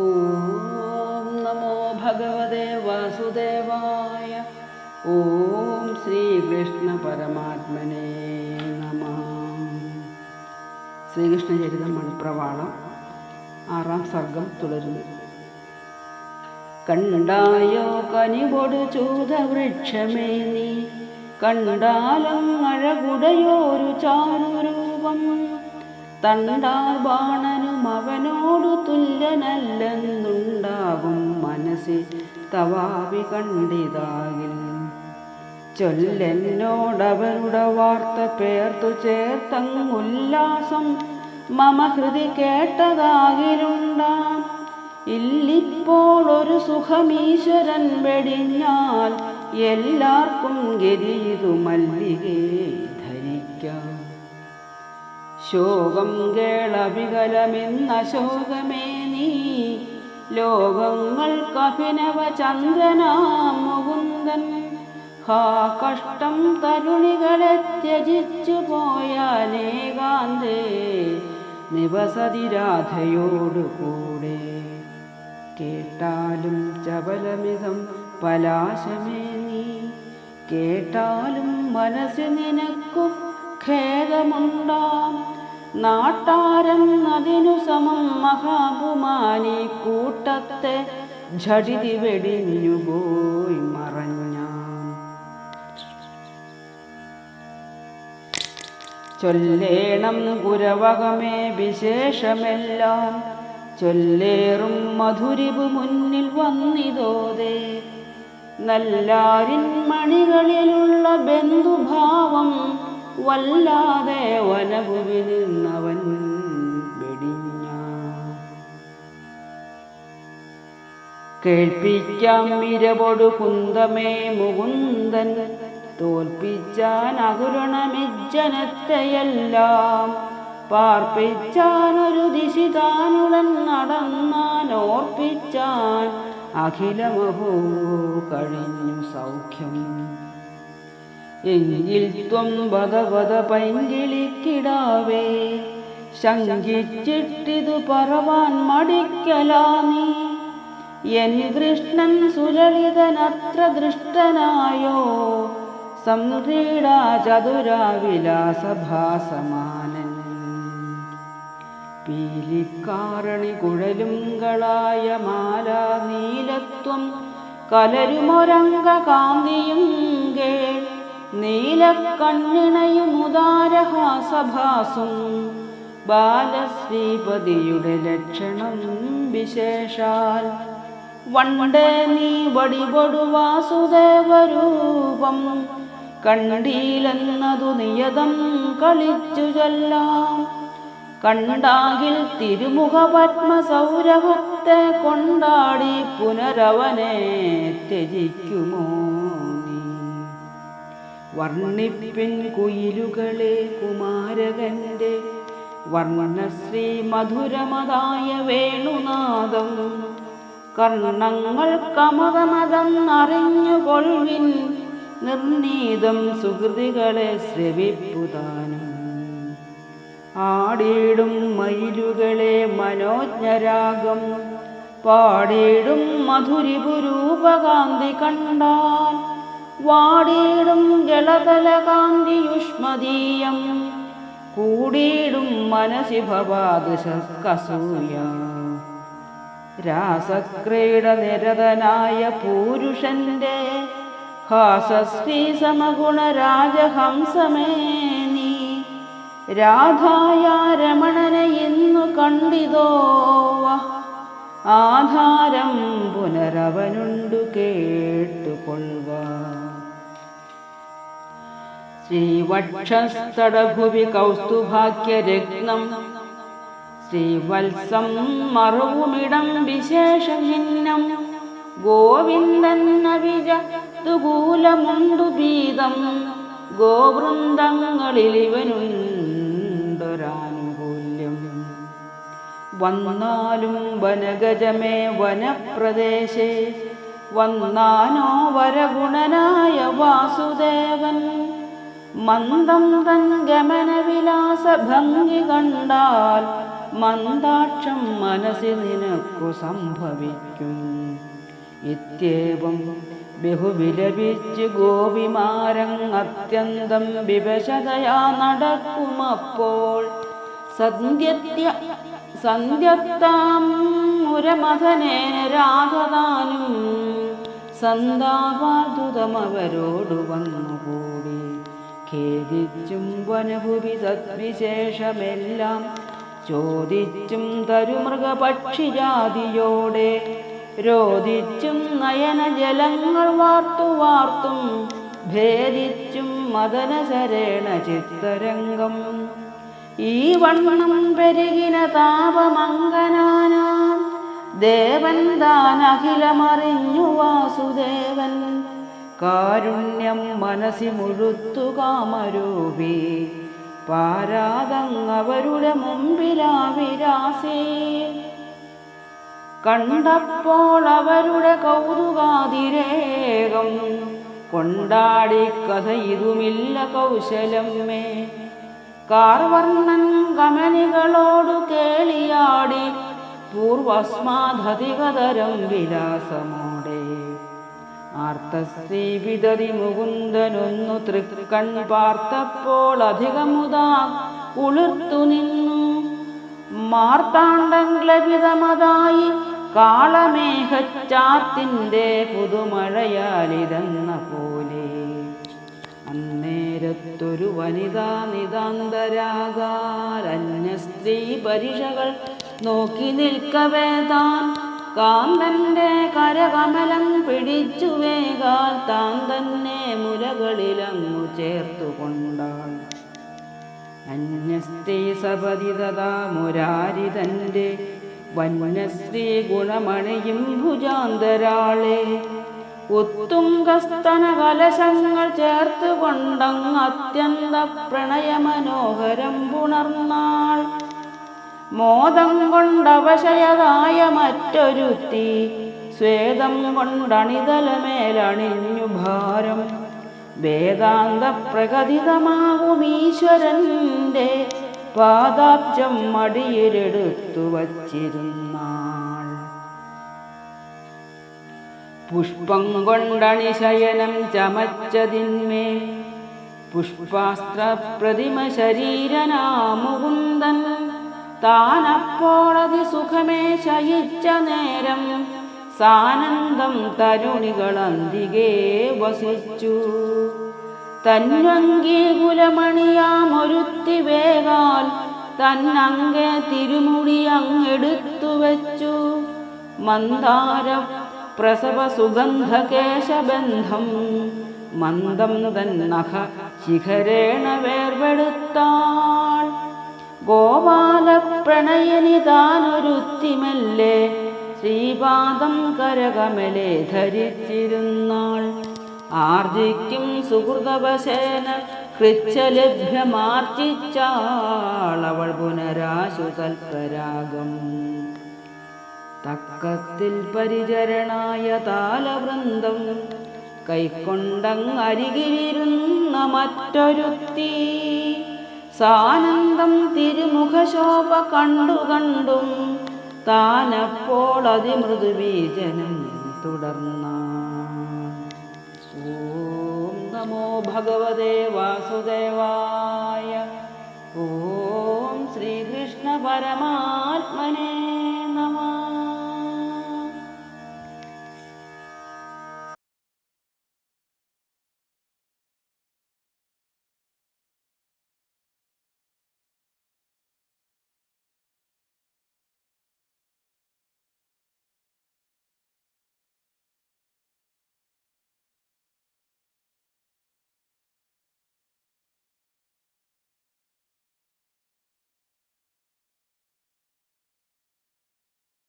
ഓം നമോ ഭഗവതേ വാസുദേവായ ഓം ശ്രീകൃഷ്ണ പരമാത്മനേ നമ ശ്രീകൃഷ്ണചരിതം മണിപ്രവാളം ആറാം സർഗം തുടരുന്നു. കണ്ടായോ കനികൊടു ചൂതവൃക്ഷമേ നീ. കണ്ടാലും അഴകുടയോരു ചാരുരൂപം തണ്ടാൽ ബാണനും അവനോടു തുല്യനല്ലെന്നുണ്ടാകും മനസ്സിൽ തവാവി കണ്ടിതാകിൽ. ചൊല്ലെന്നോടവരുടെ വാർത്ത പേർത്തു ചേർത്തങ്ങുല്ലാസം മമ ഹൃദി കേട്ടതാകിലുണ്ടാം. ഇല്ലിപ്പോൾ ഒരു സുഖമീശ്വരൻ വെടിഞ്ഞാൽ എല്ലാവർക്കും ഗതിയിതു മല്ലികേ ധരിക്കാം. ശോകം കേളവികലമെന്നശോകമേ നീ. ലോകങ്ങൾക്കഭിനവ ചന്ദ്രനാം മുകുന്ദൻ. ഹാ കഷ്ടം തരുണികളെ ത്യജിച്ചു പോയാലേകാന്തേ നിവസതി രാധയോടു കൂടെ. കേട്ടാലും ചപലമിതം പലാശമേ നീ. കേട്ടാലും മനസ്സിൽ നിനക്കും ഖേദമുണ്ടാം. നാട്ടാരം അതിനു സമം മഹാപുമാനി കൂട്ടത്തെ ഝടിതി വെടിഞ്ഞുപോയി മറഞ്ഞ ചൊല്ലേണം ഗുരവകമേ വിശേഷമെല്ലാം. ചൊല്ലേറും മധുരിപു മുന്നിൽ വന്നിതോതേ. നല്ലാരിൻ മണികളിലുള്ള ബന്ധുഭാവം വല്ലാതെ വനഭുവിൽ നിന്നവൻ വെടിഞ്ഞ. കേൾപ്പിക്കാം മിരപൊടു കുന്തമേ മുകുന്ദൻ തോൽപ്പിച്ചാൻ അകുരണമിജ്ജനത്തെയെല്ലാം പാർപ്പിച്ചാനൊരു ദിശിതാനുടൻ നടന്നാൻ ഓർപ്പിച്ചാൻ അഖിലമഹോ കഴിഞ്ഞു സൗഖ്യം. എങ്കിൽ ത്വം ഭഗവത പൈങ്കിളിക്കിടാവേ. ശങ്കിച്ചിട്ടിതു പറവാൻ മടിക്കലാമി. എൻ കൃഷ്ണൻ സുലളിതനത്ര ദൃഷ്ടനായോ. സംക്രീഡാ ചതുരാവിലാസഭാസമാനൻ. പീലിക്കാരണി കുഴലുങ്കളായ മാല നീലത്വം കലരുമൊരംഗ കാന്തിയും കേൾ നീലക്കണ്ണിണയും ഉദാരഹാസഭാസും ബാലശ്രീപതിയുടെ ലക്ഷണം വിശേഷാൽ. വണ്ടേ നീ വടിപൊടു വാസുദേവരൂപം. കണ്ടീലെന്നതു നിയതം കളിച്ചു ചൊല്ലാം. കണ്ടാകിൽ തിരുമുഖ പത്മസൗരഭത്തെ കൊണ്ടാടി പുനരവനെ ത്യജിക്കുമോ? വർണിപ്പിൻ കുയിലുകളെ കുമാരകന്റെ വർണശ്രീ മധുരമതായ വേണുനാദം കർണങ്ങൾ കമതമതെന്നറിഞ്ഞുകൊള്ളിൻ നിർണീതം സുഹൃതികളെ ശ്രവിപ്പുതാനും. ആടിയിടും മയിലുകളെ മനോജ്ഞരാഗം. പാടിയിടും മധുരിപുരൂപകാന്തി കണ്ടാൽ വാടിയിടും ജലതലകാന്തി യുഷ്മദീയം കൂടിയിടും മനസി ഭവാദശൂയ രാസക്രീഡ നിരതനായ പൂരുഷന്റെ ഹാസശ്രീ സമഗുണ രാജഹംസമേ നീ. രാധായ രമണനെ ഇന്നു കണ്ടിതോ ആധാരം പുനരവനുണ്ടു കേട്ടുകൊള്ളുക ശ്രീവക്ഷസ്തടഭുവി കൗസ്തുഭാഗ്യരത്നം ശ്രീവത്സം മറുവുമിടം വിശേഷഭിന്നം ഗോവിന്ദൻ നവിജ തുകൂലമുണ്ടു ഭീതം ഗോവൃന്ദങ്ങളിൽ ഇവനുണ്ടൊരാനുകൂല്യം. വന്നാലും വനഗജമേ വനപ്രദേശേ. വന്നാനോ വരഗുണനായ വാസുദേവൻ. മന്ദം തൻ ഗമനവിലാസ ഭംഗി കണ്ടാൽ മന്ദാക്ഷം മനസ്സിൽ നിനക്കു സംഭവിക്കും. ഇത്യേവം ബഹുവിലപിച്ച് ഗോപിമാരങ്ങത്യന്തം വിവശതയാ നടക്കുമപ്പോൾ സന്ധ്യത്യ സന്ധ്യത്താം മുരമഥനെ രാധതാനും സന്താപാർദ്ദുതമവരോടു വന്നുകൂടി. ഖേദിച്ചും വനഭുവി സദ്വിശേഷമെല്ലാം ചോദിച്ചും തരുമൃഗപക്ഷിജാതിയോടെ രോദിച്ചും നയനജലങ്ങൾ വാർത്തു വാർത്തും ഭേദിച്ചും മദനശരേണ ചിത്തരംഗം. ഈ വണ്ണം പെരുകിന താപമംഗനാന ദേവൻ താൻ അഖിലമറിഞ്ഞു വാസുദേവൻ. കാരുണ്യം മനസ്സി മുഴുത്തു കാമരൂപി പാരാതങ്ങവരുടെ മുമ്പിലാവിരാസേ കണ്ടപ്പോൾ അവരുടെ കൗതുകാതിരേകം. കൊണ്ടാടി കഥ ഇതുമില്ല കൗശലം മേ കാർവർണൻ കമനികളോടു കേളിയാടി. പൂർവസ്മാധതികതരം വിലാസമോടെ. ആർത്തസ്ത്രീ വിതറി മുകുന്ദനൊന്നു തൃക്കൺ പാർത്തപ്പോൾ അധികമുതാ ഉളിർത്തു നിന്നു. മാർത്താണ്ഡംഗ്ലപിതമതായി കാളമേഘച്ചാത്തിന്റെ പുതുമഴയാലിതെന്ന പോലെ അന്നേരത്തൊരു വനിതാ നിതാന്തരാകാരന്യ സ്ത്രീ പരിഷകൾ നോക്കി നിൽക്കവേ താൻ കാന്തന്റെ കരകമലം പിടിച്ചു വേഗാൽ താൻ തന്നെ മുലകളിലങ്ങു ചേർത്തു കൊണ്ടാൾ അന്യസ്ത്രീ സപതി തഥാ മുരാരിതന്റെ വന്യസ്ത്രീ ഗുണമണിയും ഭുജാന്തരാളെ. ഉത്തുംഗസ്തന കലശങ്ങൾ ചേർത്തുകൊണ്ടങ് അത്യന്ത പ്രണയമനോഹരം പുണർന്നാൾ. മോദം കൊണ്ടവശയതായ മറ്റൊരുത്തി സ്വേദം കൊണ്ടണിതലമേലണിഞ്ഞു ഭാരം. വേദാന്ത പ്രകഥിതമാകുമീശ്വരന്റെ പാദാബ്ജം മടിയിലെടുത്തു വച്ചിരുന്നാൾ. പുഷ്പം കൊണ്ടണിശയനം ചമച്ചതിന്മേൽ പുഷ്പാസ്ത്ര പ്രതിമ ശരീരനാമുകുന്ദൻ താനപ്പോളതി സുഖമേ ശയിച്ച നേരം സാനന്ദം തരുണികളന്തികെ വസിച്ചു. തന്വങ്കീകുലമണിയാമൊരുത്തി വേഗാൽ തന്നങ്കെ തിരുമുടി അങ്ങെടുത്തു വെച്ചു. മന്ദാര പ്രസവ സുഗന്ധ കേശബന്ധം മന്ദം തന്നഹ ശിഖരേണ വേർപെടുത്താൾ. ഗോപാല പ്രണയനി താനൊരുത്തിമല്ലേ ശ്രീപാദം കരകമലെ ധരിച്ചിരുന്നാൾ. ആർജിക്കും സുഹൃതവശേന കൃച്ഛലഭ്യമാർജിച്ചാളവൾ പുനരാശു തൽപരാഗം തക്കത്തിൽ പരിചരണായ താലവൃന്ദം കൈക്കൊണ്ടങ്ങരികിലിരുന്ന മറ്റൊരുത്തി സാനന്ദം തിരുമുഖശോഭ കണ്ടു കണ്ടും താനപ്പോൾ അതിമൃദുബീജനം തുടർന്ന. ഓം നമോ ഭഗവതേ വാസുദേവായ. ഓം ശ്രീകൃഷ്ണ പരമാത്മനേ.